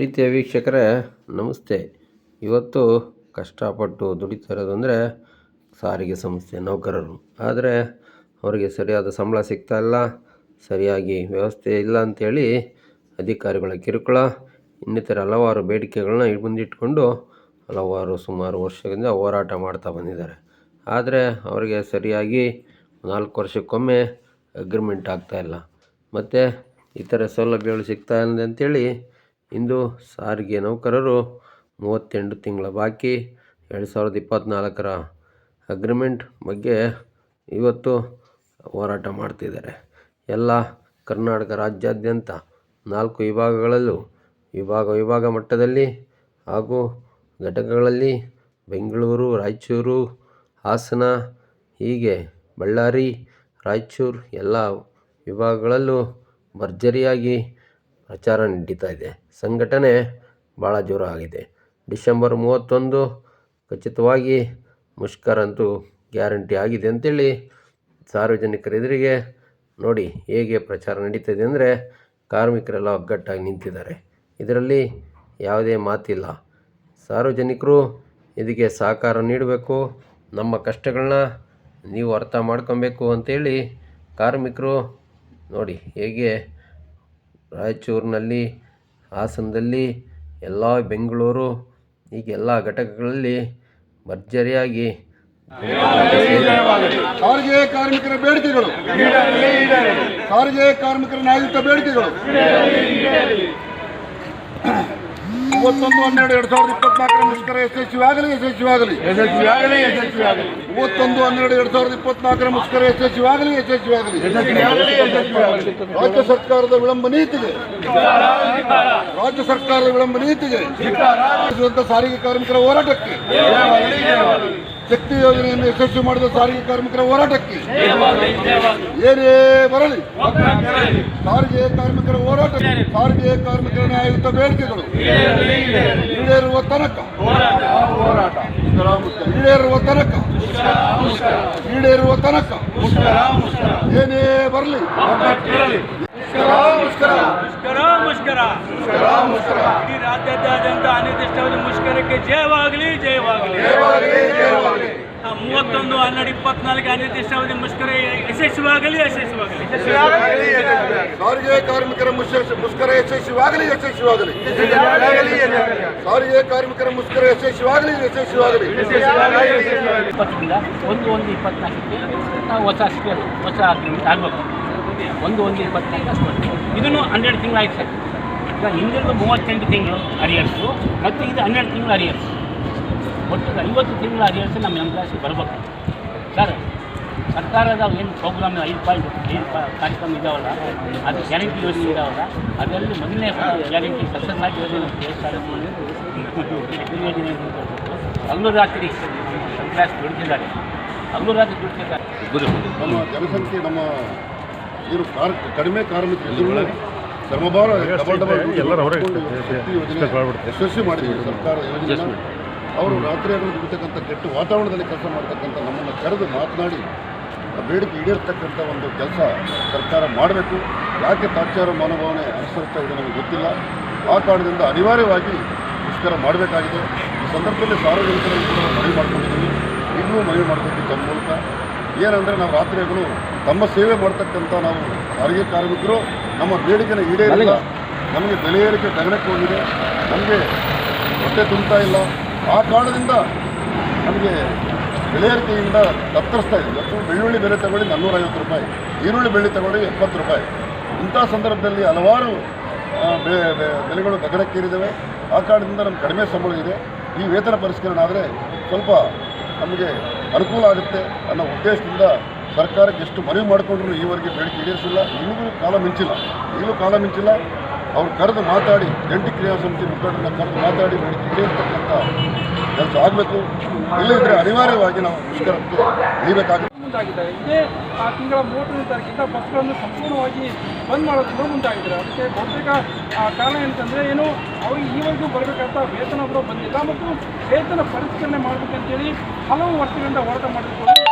ಪ್ರೀತಿಯ ವೀಕ್ಷಕರೇ, ನಮಸ್ತೆ. ಇವತ್ತು ಕಷ್ಟಪಟ್ಟು ದುಡಿತಾ ಇರೋದು ಅಂದರೆ ಸಾರಿಗೆ ಸಂಸ್ಥೆ ನೌಕರರು. ಆದರೆ ಅವರಿಗೆ ಸರಿಯಾದ ಸಂಬಳ ಸಿಗ್ತಾ ಇಲ್ಲ, ಸರಿಯಾಗಿ ವ್ಯವಸ್ಥೆ ಇಲ್ಲ ಅಂಥೇಳಿ ಅಧಿಕಾರಿಗಳ ಕಿರುಕುಳ, ಇನ್ನಿತರ ಹಲವಾರು ಬೇಡಿಕೆಗಳನ್ನ ಮುಂದಿಟ್ಕೊಂಡು ಹಲವಾರು ಸುಮಾರು ವರ್ಷದಿಂದ ಹೋರಾಟ ಮಾಡ್ತಾ ಬಂದಿದ್ದಾರೆ. ಆದರೆ ಅವರಿಗೆ ಸರಿಯಾಗಿ ನಾಲ್ಕು ವರ್ಷಕ್ಕೊಮ್ಮೆ ಅಗ್ರಿಮೆಂಟ್ ಆಗ್ತಾಯಿಲ್ಲ ಮತ್ತು ಇತರ ಸೌಲಭ್ಯಗಳು ಸಿಗ್ತಾ ಇಲ್ಲ ಅಂತೇಳಿ ಇಂದು ಸಾರಿಗೆ ನೌಕರರು ಮೂವತ್ತೆಂಟು ತಿಂಗಳ ಬಾಕಿ. ಎರಡು ಸಾವಿರದ ಇಪ್ಪತ್ತ್ನಾಲ್ಕರ ಅಗ್ರಿಮೆಂಟ್ ಬಗ್ಗೆ ಇವತ್ತು ಹೋರಾಟ ಮಾಡ್ತಿದ್ದಾರೆ. ಎಲ್ಲ ಕರ್ನಾಟಕ ರಾಜ್ಯಾದ್ಯಂತ ನಾಲ್ಕು ವಿಭಾಗಗಳಲ್ಲೂ, ವಿಭಾಗ ವಿಭಾಗ ಮಟ್ಟದಲ್ಲಿ ಹಾಗೂ ಘಟಕಗಳಲ್ಲಿ ಬೆಂಗಳೂರು, ರಾಯಚೂರು, ಹಾಸನ, ಹೀಗೆ ಬಳ್ಳಾರಿ, ರಾಯಚೂರು ಎಲ್ಲ ವಿಭಾಗಗಳಲ್ಲೂ ಭರ್ಜರಿಯಾಗಿ ಪ್ರಚಾರ ನಡೀತಾ ಇದೆ. ಸಂಘಟನೆ ಭಾಳ ಜೋರಾಗಿದೆ. ಡಿಸೆಂಬರ್ ಮೂವತ್ತೊಂದು ಖಚಿತವಾಗಿ ಮುಷ್ಕರ ಅಂತೂ ಗ್ಯಾರಂಟಿ ಆಗಿದೆ ಅಂತೇಳಿ ಸಾರ್ವಜನಿಕರ ಎದುರಿಗೆ ನೋಡಿ ಹೇಗೆ ಪ್ರಚಾರ ನಡೀತಿದೆ ಅಂದರೆ ಕಾರ್ಮಿಕರೆಲ್ಲ ಒಗ್ಗಟ್ಟಾಗಿ ನಿಂತಿದ್ದಾರೆ. ಇದರಲ್ಲಿ ಯಾವುದೇ ಮಾತಿಲ್ಲ. ಸಾರ್ವಜನಿಕರು ಇದಕ್ಕೆ ಸಹಕಾರ ನೀಡಬೇಕು. ನಮ್ಮ ಕಷ್ಟಗಳನ್ನ ನೀವು ಅರ್ಥ ಮಾಡ್ಕೊಬೇಕು ಅಂತೇಳಿ ಕಾರ್ಮಿಕರು ನೋಡಿ ಹೇಗೆ ರಾಯಚೂರಿನಲ್ಲಿ, ಹಾಸನದಲ್ಲಿ, ಎಲ್ಲ ಬೆಂಗಳೂರು, ಹೀಗೆ ಎಲ್ಲ ಘಟಕಗಳಲ್ಲಿ ಭರ್ಜರಿಯಾಗಿ ಸಾರಿಗೆ ಕಾರ್ಮಿಕರ ಬೇಡಿಕೆಗಳು. ಸಾರಿಗೆ ಕಾರ್ಮಿಕರ ನ್ಯಾಯಯುತ ಬೇಡಿಕೆಗಳು. ಮೂವತ್ತೊಂದು ಹನ್ನೆರಡು ಎರಡ್ ಸಾವಿರದ ಇಪ್ಪತ್ನಾಲ್ಕರ ಮುಷ್ಕರ ಯಶಸ್ವಿಯಾಗಲಿ ಯಶಸ್ವಿಯಾಗಲಿ. ಯಶಸ್ವಿಯಾಗಲಿ ಯಶಸ್ವಿಯಾಗಲಿ. ಮೂವತ್ತೊಂದು ಹನ್ನೆರಡು ಎರಡ್ ಸಾವಿರದ ಇಪ್ಪತ್ನಾಲ್ಕರ ಮುಷ್ಕರ ಯಶಸ್ವಿಯಾಗಲಿ ಯಶಸ್ವಿಯಾಗಲಿ. ಯಶಸ್ವಿಯಾಗಲಿ ಯಶಸ್ವಿಯಾಗಲಿ. ರಾಜ್ಯ ಸರ್ಕಾರದ ವಿಳಂಬ ನೀತಿಗೆ. ರಾಜ್ಯ ಸರ್ಕಾರದ ವಿಳಂಬ ನೀತಿಗೆ. ಸಾರಿಗೆ ಕಾರ್ಮಿಕರ ಹೋರಾಟಕ್ಕೆ. ಶಕ್ತಿ ಯೋಜನೆಯನ್ನು ಯಶಸ್ವಿ ಮಾಡಿದ ಸಾರಿಗೆ ಕಾರ್ಮಿಕರ ಹೋರಾಟಕ್ಕೆ ಏನೇ ಬರಲಿ ಸಾರಿಗೆ ಕಾರ್ಮಿಕರ ಹೋರಾಟ ಸಾರಿಗೆ ಕಾರ್ಮಿಕರ ನ್ಯಾಯಯುತ ಬೇಡಿಕೆಗಳು ಈಡೇರುವ ತನಕ. ಹೋರಾಟ ಈಡೇರುವ ತನಕ. ಈಡೇರುವ ತನಕ. ಏನೇ ಬರಲಿ. ಮುಷ್ಕರ. ಮುಷ್ಕರ ಇಡೀ ರಾಜ್ಯಾದ್ಯಂತ ಅನಿರ್ದಿಷ್ಟವಾದ ಮುಷ್ಕರಕ್ಕೆ ಜಯವಾಗಲಿ ಜಯವಾಗಲಿ. ಮೂವತ್ತೊಂದು ಹನ್ನೆರಡು ಇಪ್ಪತ್ನಾಲ್ಕು ಅನಿರ್ದಿಷ್ಟಾವಧಿ ಮುಷ್ಕರ ಯಶಸ್ವಿಯಾಗಲಿ ಯಶಸ್ವಿಯಾಗಲಿ. ಸಾರಿಗೆ ಕಾರ್ಮಿಕರ ಮುಷ್ಕ- ಮುಷ್ಕರ ಯಶಸ್ವಿಯಾಗಲಿ ಯಶಸ್ವಿಯಾಗಲಿ. ಸಾರಿಗೆ ಕಾರ್ಮಿಕರ ಮುಷ್ಕರ ಯಶಸ್ವಿಯಾಗಲಿ ಯಶಸ್ವಿಯಾಗಲಿ. ಇಪ್ಪತ್ತರಿಂದ ಒಂದು ಒಂದು ಇಪ್ಪತ್ನಾಲ್ಕಕ್ಕೆ ನಾವು ಹೊಸ ಹೊಸ ಆಗ್ಬೇಕು ಆಗಬೇಕು. ಒಂದು ಒಂದು ಇಪ್ಪತ್ನಾಲ್ಕು ಅಷ್ಟು. ಇದನ್ನು ಹನ್ನೆರಡು ತಿಂಗಳಾಯ್ತು ಸರ್. ಈಗ ಮೂವತ್ತೆಂಟು ತಿಂಗಳು ಅರಿಯರ್ಸು ಮತ್ತು ಇದು ಹನ್ನೆರಡು ತಿಂಗಳು ಅರಿಯರ್ಸು. ಒಟ್ಟು ಐವತ್ತು ತಿಂಗಳು ಅರಿಯರ್ಸು ನಮ್ಮ ಎಂಪ್ಲಾಯ್ಸಿಗೆ ಬರಬೇಕು. ಸರ್ ಸರ್ಕಾರದ ಏನು ಪ್ರೋಗ್ರಾಮ್ ಐದು ಪಾಯಿಂಟ್ ಐದು ಪಾ ಕಾರ್ಯಕ್ರಮ ಇದಾವಲ್ಲ ಅದು ಗ್ಯಾರಂಟಿ ಯೋಜನೆ ಇದಾವಲ್ಲ ಅದರಲ್ಲಿ ಮೊದಲನೇ ಗ್ಯಾರಂಟಿ ಸಕ್ಸಸ್ ಆಗಿರೋದು ನಮ್ಮ ಕೆ ಎಸ್ ಆರ್ ಯೋಜನೆ ಅಲ್ಲೂ ರಾತ್ರಿ ಕ್ಲಾಸ್ ದುಡಿತಿದ್ದಾರೆ ಅಲ್ಲೂ ರಾತ್ರಿ ದುಡಿತಿದ್ದಾರೆ ನಮ್ಮ ಜನಸಂಖ್ಯೆ ನಮ್ಮ ಏನು ಕಾರ್ ಕಡಿಮೆ ಕಾರ್ಮಿಕರು ಇದ್ರೂ ಶ್ರಮಭಾರ ಯೋಜನೆ ಯಶಸ್ವಿ ಮಾಡಿದ್ದೀವಿ ಸರ್ಕಾರ ಯೋಜನೆ. ಅವರು ರಾತ್ರಿ ಇರ್ತಕ್ಕಂಥ ಕೆಟ್ಟ ವಾತಾವರಣದಲ್ಲಿ ಕೆಲಸ ಮಾಡ್ತಕ್ಕಂಥ ನಮ್ಮನ್ನು ಕರೆದು ಮಾತನಾಡಿ ಆ ಬೇಡಿಕೆ ಈಡೇರ್ತಕ್ಕಂಥ ಒಂದು ಕೆಲಸ ಸರ್ಕಾರ ಮಾಡಬೇಕು. ಯಾಕೆ ತಾತ್ಸಾರ ಮನೋಭಾವನೆ ಅನುಸರಿಸ್ತಾ ಇದೆ ನಮಗೆ ಗೊತ್ತಿಲ್ಲ. ಆ ಕಾರಣದಿಂದ ಅನಿವಾರ್ಯವಾಗಿ ಮುಷ್ಕರ ಮಾಡಬೇಕಾಗಿದೆ. ಈ ಸಂದರ್ಭದಲ್ಲಿ ಸಾರ್ವಜನಿಕರಲ್ಲಿ ಕೂಡ ಮನವಿ ಮಾಡ್ಕೊಂಡಿದ್ದೀವಿ. ಇನ್ನೂ ಮನವಿ ಮಾಡ್ಕೊತೀವಿ ತಮ್ಮ ಮೂಲಕ. ಏನಂದರೆ ನಾವು ರಾತ್ರಿಗಳು ತಮ್ಮ ಸೇವೆ ಮಾಡ್ತಕ್ಕಂಥ ನಾವು ಸಾರಿಗೆ ಕಾರ್ಮಿಕರು ನಮ್ಮ ಬೇಡಿಕೆನ ಈಡೇರಿಲ್ಲ ನಮಗೆ ಬೆಲೆ ಏರಿಕೆ ತಗಣಕ್ಕೆ ಹೋಗಿದೆ. ನಮಗೆ ಹೊಟ್ಟೆ ತುಂಬ್ತಾ ಇಲ್ಲ. ಆ ಕಾರಣದಿಂದ ನಮಗೆ ಬೆಲೆ ಏರಿಕೆಯಿಂದ ತತ್ತರಿಸ್ತಾ ಇದೆ. ಇವತ್ತು ಬೆಳ್ಳುಳ್ಳಿ ಬೆಲೆ ತಗೊಳ್ಳಿ ನಾನ್ನೂರೈವತ್ತು ರೂಪಾಯಿ ಈರುಳ್ಳಿ ಬೆಳ್ಳಿ ತಗೊಳ್ಳಿ ಎಪ್ಪತ್ತು ರೂಪಾಯಿ. ಇಂಥ ಸಂದರ್ಭದಲ್ಲಿ ಹಲವಾರು ಬೆಲೆಗಳು ಗಗನಕ್ಕೇರಿದ್ದಾವೆ ಆ ಕಾರಣದಿಂದ ನಮ್ಗೆ ಕಡಿಮೆ ಸಂಬಳ ಇದೆ. ಈ ವೇತನ ಪರಿಷ್ಕರಣೆ ಆದರೆ ಸ್ವಲ್ಪ ನಮಗೆ ಅನುಕೂಲ ಆಗುತ್ತೆ ಅನ್ನೋ ಉದ್ದೇಶದಿಂದ ಸರ್ಕಾರಕ್ಕೆ ಎಷ್ಟು ಮನವಿ ಮಾಡಿಕೊಂಡ್ರು ಈವರೆಗೆ ಬೇಡಿಕೆ ಈಡೇರಿಸಿಲ್ಲ ಈಗಲೂ ಕಾಲ ಮಿಂಚಿಲ್ಲ. ಈಗಲೂ ಕಾಲ ಮಿಂಚಿಲ್ಲ. ಅವ್ರು ಕರೆದು ಮಾತಾಡಿ, ಜಂಟಿ ಕ್ರಿಯಾ ಸಮಿತಿ ಮುಖಂಡರನ್ನ ಕರೆದು ಮಾತಾಡಿ ಬೇಡಿಕೆ ಈಡೇರಿಸ್ತಕ್ಕಂಥ ಕೆಲಸ ಆಗಬೇಕು. ಇಲ್ಲದಿದ್ದರೆ ಅನಿವಾರ್ಯವಾಗಿ ನಾವು ಮುಷ್ಕರಕ್ಕೆ ನೀಡಬೇಕಾಗುತ್ತೆ ಮುಂದಾಗಿದ್ದಾರೆ. ಇದೇ, ಆ ತಿಂಗಳ ಮೂವತ್ತನೇ ತಾರೀಕಿಂದ ಬಸ್ಗಳನ್ನು ಸಂಪೂರ್ಣವಾಗಿ ಬಂದ್ ಮಾಡೋದು ಮುಂದಾಗಿದ್ದಾರೆ. ಅದಕ್ಕೆ ಬಹುತೇಕ ಕಾರಣ ಏನಂತಂದರೆ ಏನು, ಅವ್ರಿಗೆ ಈವರೆಗೂ ಬರಬೇಕಂತ ವೇತನ ಬಂದಿಲ್ಲ. ಮತ್ತು ವೇತನ ಪರಿಷ್ಕರಣೆ ಮಾಡಬೇಕಂತೇಳಿ ಹಲವು ವರ್ಷಗಳಿಂದ ಹೋರಾಟ ಮಾಡಿಕೊಂಡು